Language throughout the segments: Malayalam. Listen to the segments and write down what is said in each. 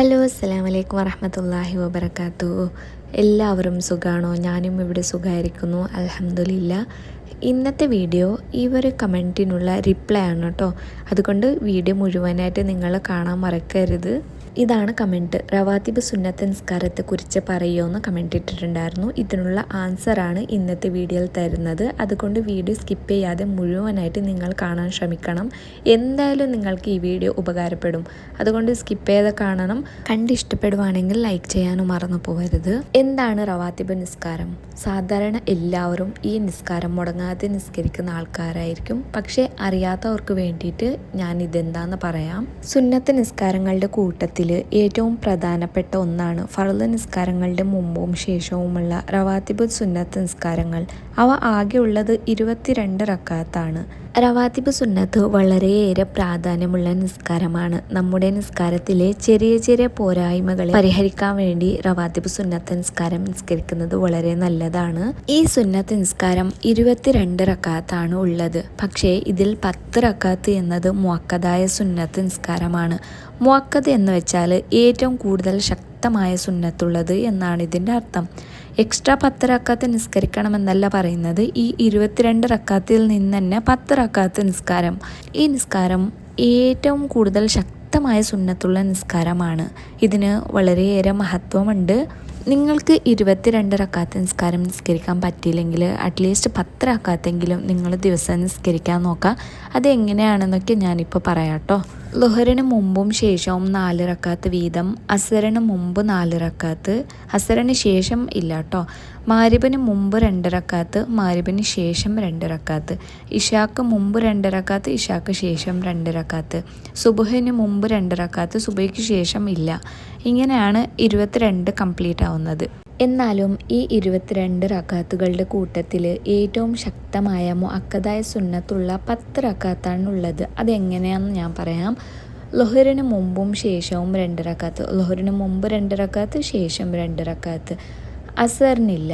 ഹലോ അസ്സാം വലൈക്കും വറഹമത്തല്ലാഹി വബർക്കാത്തു എല്ലാവരും സുഖാണോ? ഞാനും ഇവിടെ സുഖമായിരിക്കുന്നു അലഹമില്ല ഇന്നത്തെ വീഡിയോ ഈ ഒരു കമന്റിനുള്ള റിപ്ലൈ ആണ് കേട്ടോ. അതുകൊണ്ട് വീഡിയോ മുഴുവനായിട്ട് നിങ്ങൾ കാണാൻ മറക്കരുത്. ഇതാണ് കമന്റ്. റവാത്തിബ് സുന്നത്ത് നിസ്കാരത്തെക്കുറിച്ച് പറയുമെന്ന് കമന്റ് ഇട്ടിട്ടുണ്ടായിരുന്നു. ഇതിനുള്ള ആൻസറാണ് ഇന്നത്തെ വീഡിയോയിൽ തരുന്നത്. അതുകൊണ്ട് വീഡിയോ സ്കിപ്പ് ചെയ്യാതെ മുഴുവനായിട്ട് നിങ്ങൾ കാണാൻ ശ്രമിക്കണം. എന്തായാലും നിങ്ങൾക്ക് ഈ വീഡിയോ ഉപകാരപ്പെടും. അതുകൊണ്ട് സ്കിപ്പ് ചെയ്ത് കാണണം. കണ്ടിഷ്ടപ്പെടുവാണെങ്കിൽ ലൈക്ക് ചെയ്യാനും മറന്നു പോകരുത്. എന്താണ് റവാത്തിബ് നിസ്കാരം? സാധാരണ എല്ലാവരും ഈ നിസ്കാരം മുടങ്ങാതെ നിസ്കരിക്കുന്ന ആൾക്കാരായിരിക്കും. പക്ഷേ അറിയാത്തവർക്ക് വേണ്ടിയിട്ട് ഞാൻ ഇതെന്താന്ന് പറയാം? സുന്നത്ത് നിസ്കാരങ്ങളുടെ കൂട്ടത്തിൽ ഏറ്റവും പ്രധാനപ്പെട്ട ഒന്നാണ് ഫർദ് നിസ്കാരങ്ങളുടെ മുമ്പും ശേഷവുമുള്ള റവാത്തിബ് സുന്നത്ത് നിസ്കാരങ്ങൾ. അവ ആകെയുള്ളത് ഇരുപത്തിരണ്ട് റക്കാത്താണ്. റവാത്തിബ് സുന്നത്ത് വളരെയേറെ പ്രാധാന്യമുള്ള നിസ്കാരമാണ്. നമ്മുടെ നിസ്കാരത്തിലെ ചെറിയ ചെറിയ പോരായ്മകളെ പരിഹരിക്കാൻ വേണ്ടി റവാത്തിബ് സുന്നത്ത് നിസ്കാരം നിസ്കരിക്കുന്നത് വളരെ നല്ലതാണ്. ഈ സുന്നത്ത് നിസ്കാരം ഇരുപത്തിരണ്ട് റക്കാത്താണ് ഉള്ളത്. പക്ഷേ ഇതിൽ പത്ത് റക്കാത്ത് എന്നത് മുക്കതായ സുന്നത്ത് നിസ്കാരമാണ്. മുക്കത് എന്ന് വെച്ചാൽ ഏറ്റവും കൂടുതൽ ശക്തമായ സുന്നത്തുള്ളത് എന്നാണ് ഇതിന്റെ അർത്ഥം. എക്സ്ട്രാ പത്ത് റക്കാത്ത് നിസ്കരിക്കണമെന്നല്ല പറയുന്നത്. ഈ ഇരുപത്തിരണ്ട് റക്കാത്തിൽ നിന്ന് തന്നെ പത്ത് റക്കാത്ത് നിസ്കാരം. ഈ നിസ്കാരം ഏറ്റവും കൂടുതൽ ശക്തമായ സുന്നത്തുള്ള നിസ്കാരമാണ്. ഇതിന് വളരെയേറെ മഹത്വമുണ്ട്. നിങ്ങൾക്ക് ഇരുപത്തിരണ്ട് റക്കാത്ത് നിസ്കാരം നിസ്കരിക്കാൻ പറ്റിയില്ലെങ്കിൽ അറ്റ്ലീസ്റ്റ് പത്ത് റക്കാത്തെങ്കിലും നിങ്ങൾ ദിവസം നിസ്കരിക്കാൻ നോക്കുക. അത് എങ്ങനെയാണെന്നൊക്കെ ഞാനിപ്പോൾ പറയാം കേട്ടോ. ലുഹറിന് മുമ്പും ശേഷവും നാല് റക്കാത്ത് വീതം അസറിന് മുമ്പ് നാല് റക്കാത്ത് അസറിന് ശേഷം ഇല്ല കേട്ടോ മാരിബിന് മുമ്പ് രണ്ട് റക്കാത്ത് മാരിബിന് ശേഷം രണ്ട് റക്കാത്ത്. ഇഷാക്ക് മുമ്പ് രണ്ട് റക്കാത്ത് ഇഷാക്ക് ശേഷം രണ്ട് റക്കാത്ത്. സുബുഹിന് മുമ്പ് രണ്ട് റക്കാത്ത് സുബയ്ക്ക് ശേഷം ഇല്ല. ഇങ്ങനെയാണ് ഇരുപത്തിരണ്ട് കംപ്ലീറ്റ് ആവുന്നത്. എന്നാലും ഈ ഇരുപത്തിരണ്ട് റക്കാത്തുകളുടെ കൂട്ടത്തിൽ ഏറ്റവും ശക്തമായ മുഅക്കതായ സുന്നത്തുള്ള പത്ത് റക്കാത്താണ് ഉള്ളത്. അതെങ്ങനെയാണെന്ന് ഞാൻ പറയാം. ലൊഹറിന് മുമ്പും ശേഷവും രണ്ട് റക്കാത്ത്. ലൊഹറിന് മുമ്പ് രണ്ട് റക്കാത്ത് ശേഷം രണ്ട് റക്കാത്ത്. അസറിനില്ല.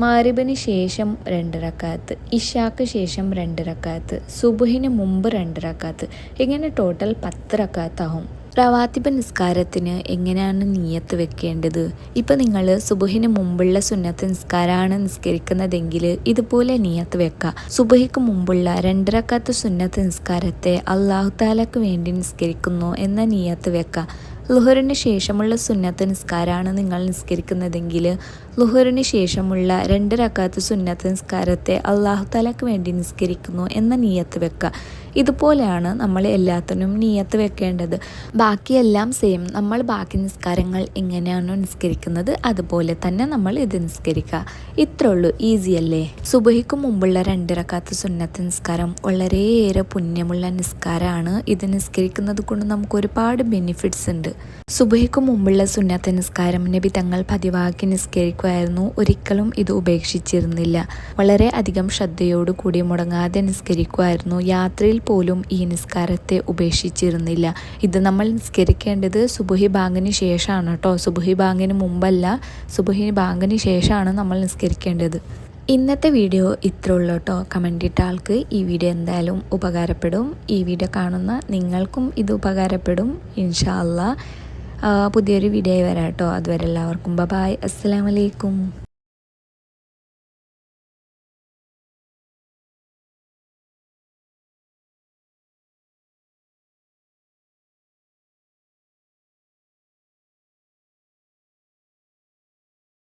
മാരിബിന് ശേഷം രണ്ട് റക്കാത്ത്. ഇഷാക്ക് ശേഷം രണ്ട് റക്കാത്ത്. സുബുഹിന് മുമ്പ് രണ്ട് റക്കാത്ത്. ഇങ്ങനെ ടോട്ടൽ പത്ത് റക്കാത്താവും. റവാത്തിബ് നിസ്കാരത്തിന് എങ്ങനെയാണ് നീയത്ത് വെക്കേണ്ടത്? ഇപ്പം നിങ്ങൾ സുബുഹിന് മുമ്പുള്ള സുന്നത്ത് നിസ്കാരമാണ് നിസ്കരിക്കുന്നതെങ്കിൽ ഇതുപോലെ നീയത്ത് വെക്കുക സുബഹിക്ക് മുമ്പുള്ള രണ്ടരക്കാത്ത സുന്നത്ത് നിസ്കാരത്തെ അള്ളാഹു താലക്ക് വേണ്ടി നിസ്കരിക്കുന്നു എന്ന നീയത്ത് വെക്കുക ലുഹറിന് ശേഷമുള്ള സുന്നത്ത് നിസ്കാരമാണ് നിങ്ങൾ നിസ്കരിക്കുന്നതെങ്കിൽ ലുഹറിന് ശേഷമുള്ള രണ്ട് റക്കാത്ത് സുന്നത്ത് നിസ്കാരത്തെ അള്ളാഹു തലക്ക് വേണ്ടി നിസ്കരിക്കുന്നു എന്ന നീയത്ത് വെക്കുക ഇതുപോലെയാണ് നമ്മൾ എല്ലാത്തിനും നീയത്ത് വെക്കേണ്ടത്. ബാക്കിയെല്ലാം സെയിം നമ്മൾ ബാക്കി നിസ്കാരങ്ങൾ എങ്ങനെയാണോ നിസ്കരിക്കുന്നത് അതുപോലെ തന്നെ നമ്മൾ ഇത് നിസ്കരിക്കുക. ഇത്രേ ഉള്ളൂ ഈസി അല്ലേ? സുബഹിക്ക് മുമ്പുള്ള രണ്ടിറക്കാത്ത സുന്നത്ത് നിസ്കാരം വളരെയേറെ പുണ്യമുള്ള നിസ്കാരമാണ്. ഇത് നിസ്കരിക്കുന്നത് കൊണ്ട് നമുക്ക് ഒരുപാട് ബെനിഫിറ്റ്സ് ഉണ്ട്. സുബഹിക്ക് മുമ്പുള്ള സുന്നത്ത് നിസ്കാരം നബി തങ്ങൾ പതിവാക്കി നിസ്കരിക്കുമായിരുന്നു. ഒരിക്കലും ഇത് ഉപേക്ഷിച്ചിരുന്നില്ല. വളരെ അധികം ശ്രദ്ധയോടുകൂടി മുടങ്ങാതെ നിസ്കരിക്കുമായിരുന്നു. യാത്രയിൽ പോലും ഈ നിസ്കാരത്തെ ഉപേക്ഷിച്ചിരുന്നില്ല. ഇത് നമ്മൾ നിസ്കരിക്കേണ്ടത് സുബുഹി ബാങ്കിന് ശേഷമാണ് കേട്ടോ. സുബുഹി ബാങ്കിന് മുമ്പല്ല സുബുഹി ബാങ്കിന് ശേഷമാണ് നമ്മൾ നിസ്കരിക്കേണ്ടത്. ഇന്നത്തെ വീഡിയോ ഇത്ര ഉള്ളൂ കേട്ടോ. കമന്റ് ഇട്ട ആൾക്ക് ഈ വീഡിയോ എന്തായാലും ഉപകാരപ്പെടും. ഈ വീഡിയോ കാണുന്ന നിങ്ങൾക്കും ഇത് ഉപകാരപ്പെടും. ഇൻഷാല്ല പുതിയൊരു വീഡിയോ വരാം കേട്ടോ. അതുവരെ എല്ലാവർക്കും ബബായ് അസ്സാം വലൈക്കും